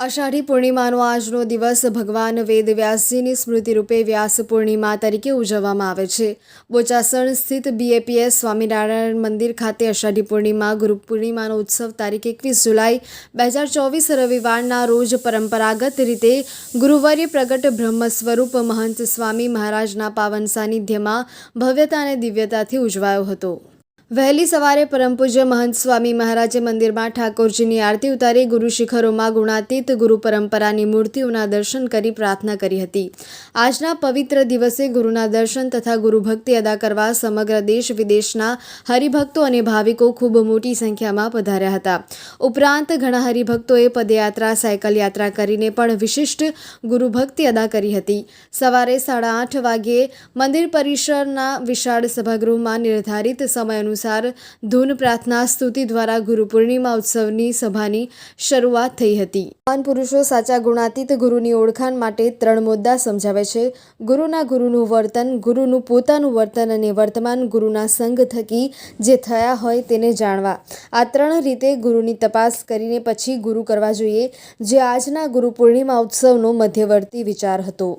અષાઢી પૂર્ણિમાનો આજનો દિવસ ભગવાન વેદ વ્યાસજીની સ્મૃતિ રૂપે વ્યાસ પૂર્ણિમા તરીકે ઉજવવામાં આવે છે. બોચાસણ સ્થિત બીએપીએસ સ્વામિનારાયણ મંદિર ખાતે અષાઢી પૂર્ણિમા, ગુરુ પૂર્ણિમાનો ઉત્સવ તારીખ એકવીસ જુલાઈ, બે હજાર ચોવીસ રવિવારના રોજ પરંપરાગત રીતે ગુરુવારે પ્રગટ બ્રહ્મ સ્વરૂપ મહંત સ્વામી મહારાજના પાવન સાનિધ્યમાં ભવ્યતા અને દિવ્યતાથી ઉજવાયો હતો. વહેલી સવારે પરમ પૂજ્ય મહંત સ્વામી મહારાજે મંદિરમાં ઠાકોરજીની આરતી ઉતારી ગુરુ શિખરોમાં ગુણાતીત ગુરુ પરંપરાની મૂર્તિઓના દર્શન કરી પ્રાર્થના કરી હતી. આજના પવિત્ર દિવસે ગુરુના દર્શન તથા ગુરુ ભક્તિ અદા કરવા સમગ્ર દેશ વિદેશના હરિભક્તો અને ભાવિકો ખૂબ મોટી સંખ્યામાં પધાર્યા હતા. ઉપરાંત ઘણા હરિભક્તોએ પદયાત્રા, સાયકલ યાત્રા કરીને પણ વિશિષ્ટ ગુરુ ભક્તિ અદા કરી હતી. સવારે સાડા આઠ વાગ્યે મંદિર પરિસરના વિશાળ સભાગૃહમાં નિર્ધારિત સમય અનુસાર ધૂન પ્રાર્થના સ્તુતિ દ્વારા ગુરુ પૂર્ણિમા ઉત્સવની સભાની શરૂઆત થઈ હતી. મહાન પુરુષો સાચા ગુણાતીત ગુરુની ઓળખાણ માટે ત્રણ મુદ્દા સમજાવે છે. ગુરુના ગુરુનું વર્તન, ગુરુનું પોતાનું વર્તન અને વર્તમાન ગુરુના સંગ થકી જે થયા હોય તેને જાણવા. આ ત્રણ રીતે ગુરુની તપાસ કરીને પછી ગુરુ કરવા જોઈએ. જે આજના ગુરુ પૂર્ણિમા ઉત્સવનો મધ્યવર્તી વિચાર હતો.